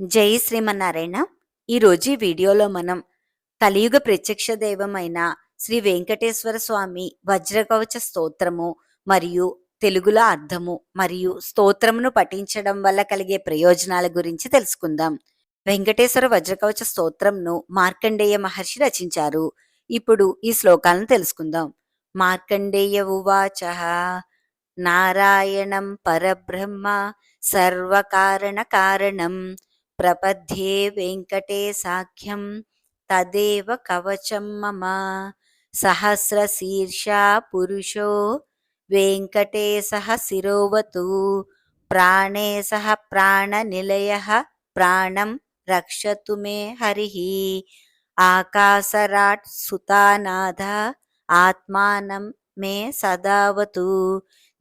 జై శ్రీమన్నారాయణ. ఈరోజు ఈ వీడియోలో మనం కలియుగ ప్రత్యక్ష దైవమైన శ్రీ వెంకటేశ్వర స్వామి వజ్రకవచ స్తోత్రము మరియు తెలుగులో అర్థము మరియు స్తోత్రమును పఠించడం వల్ల కలిగే ప్రయోజనాల గురించి తెలుసుకుందాం. వెంకటేశ్వర వజ్రకవచ స్తోత్రంను మార్కండేయ మహర్షి రచించారు. ఇప్పుడు ఈ శ్లోకాలను తెలుసుకుందాం. మార్కండేయ ఉవాచ నారాయణం పరబ్రహ్మ సర్వకారణ కారణం ప్రపద్యే వెంకటేశాఖ్యం తదేవ కవచం మమ సహస్రశీర్షా పురుషో వెంకటేశ శిరోవతు ప్రాణే సహ ప్రాణనిలయ ప్రాణం రక్షతు మే హరి ఆకాశరాట్ సుతానాథ ఆత్మానం మే సదావతు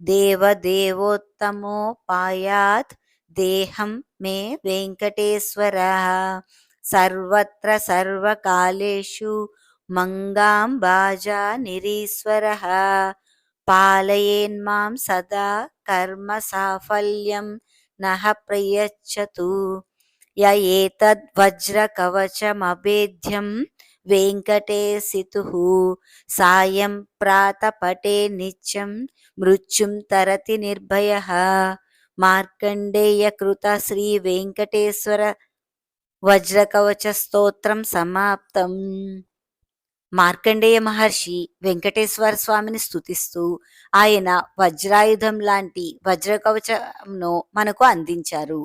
దేవదేవోత్తమోపాయాత్ దేహం మే వెంకటేశ్వర. సర్వత్ర సర్వకాలేషు మంగాంబాజా నిరీశ్వర. పాలయేన్మాం సదా కర్మ సాఫల్యం నహ ప్రయచ్చతు. య ఏతద్వజ్రకవచమభేద్యం వెంకటేశితుః. సాయం ప్రాతపటే నిత్యం మృత్యుం తరతి నిర్భయ. మార్కండేయ కృత శ్రీ వెంకటేశ్వర వజ్రకవచ స్తోత్రం సమాప్తం. మార్కండేయ మహర్షి వెంకటేశ్వర స్వామిని స్తుతిస్తూ ఆయన వజ్రాయుధం లాంటి వజ్రకవచంను మనకు అందించారు.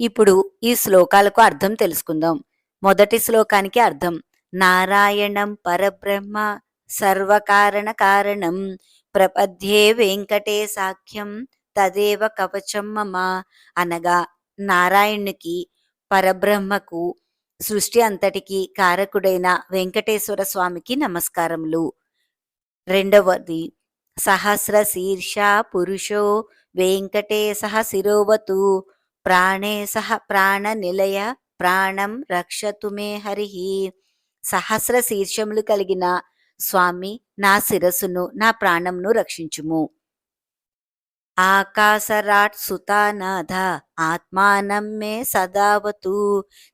ఇప్పుడు ఈ శ్లోకాలకు అర్థం తెలుసుకుందాం. మొదటి శ్లోకానికి అర్థం నారాయణం పరబ్రహ్మ సర్వకారణ కారణం ప్రపద్యే వెంకటేశాఖ్యం తదేవ కవచం మమ అనగా నారాయణునికి పరబ్రహ్మకు సృష్టి అంతటికి కారకుడైన వెంకటేశ్వర స్వామికి నమస్కారములు. రెండవది సహస్ర శీర్ష పురుషో వెంకటేశ శిరోవతు ప్రాణే సహ ప్రాణ నిలయ ప్రాణం రక్షతు మే హరి సహస్ర శీర్షములు కలిగిన స్వామి నా శిరస్సును నా ప్రాణంను రక్షించుము. ఆకాశరాట్ సుతానాథ ఆత్మానం మే సదావతు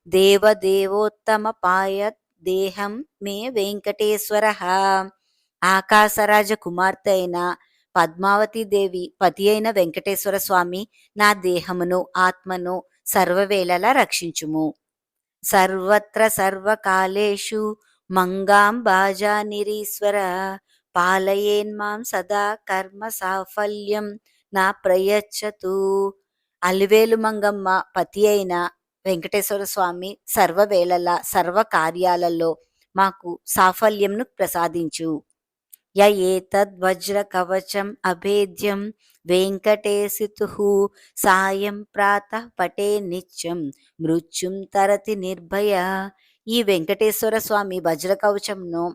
దేవదేవోత్తమ పాయ దేహం మే వెంకటేశ్వర. ఆకాశరాజ కుమార్తె అయిన పద్మావతి దేవి పతి అయిన వెంకటేశ్వర స్వామి నా దేహమును ఆత్మను సర్వవేళలా రక్షించుము. సర్వత్ర సర్వకాలేషు మంగాం బాజా నిరీశ్వర పాలయేన్మాం సదా కర్మ సాఫల్యం నా ప్రయచ్చతు. అలివేలు మంగమ్మ పతి అయిన వెంకటేశ్వర స్వామి సర్వవేళల సర్వ కార్యాలలో మాకు సాఫల్యంను ప్రసాదించు. య ఏతద్వజ్ర కవచం అభేద్యం వెంకటేశితు. సాయం ప్రాత పటే నిత్యం మృత్యుం తరతి నిర్భయ. ఈ వెంకటేశ్వర స్వామి వజ్ర కవచంను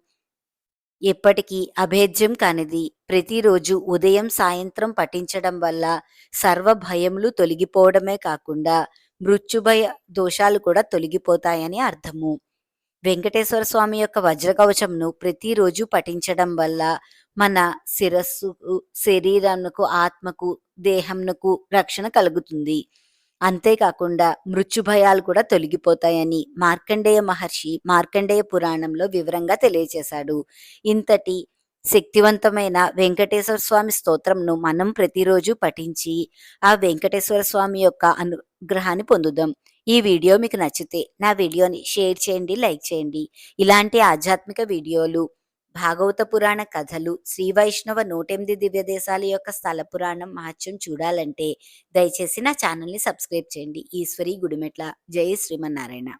ఎప్పటికీ అభేద్యం కానిది. ప్రతిరోజు ఉదయం సాయంత్రం పఠించడం వల్ల సర్వ భయములు తొలగిపోవడమే కాకుండా మృత్యుభయ దోషాలు కూడా తొలగిపోతాయని అర్థము. వెంకటేశ్వర స్వామి యొక్క వజ్రకవచంను ప్రతిరోజు పఠించడం వల్ల మన శిరస్సుకు శరీరానికి ఆత్మకు దేహంకు రక్షణ కలుగుతుంది. అంతేకాకుండా మృత్యుభయాలు కూడా తొలగిపోతాయని మార్కండేయ మహర్షి మార్కండేయ పురాణంలో వివరంగా తెలియజేశాడు. ఇంతటి శక్తివంతమైన వెంకటేశ్వర స్వామి స్తోత్రంను మనం ప్రతిరోజు పఠించి ఆ వెంకటేశ్వర స్వామి యొక్క అనుగ్రహాన్ని పొందుదాం. ఈ వీడియో మీకు నచ్చితే నా వీడియోని షేర్ చేయండి లైక్ చేయండి. ఇలాంటి ఆధ్యాత్మిక వీడియోలు భాగవత పురాణ కథలు శ్రీ వైష్ణవ నూటెనిమిది దివ్య దేశాల యొక్క స్థల పురాణం మహత్యం చూడాలంటే దయచేసి నా ఛానల్ని సబ్స్క్రైబ్ చేయండి. ఈశ్వరి గుడిమెట్ల. జై శ్రీమన్నారాయణ.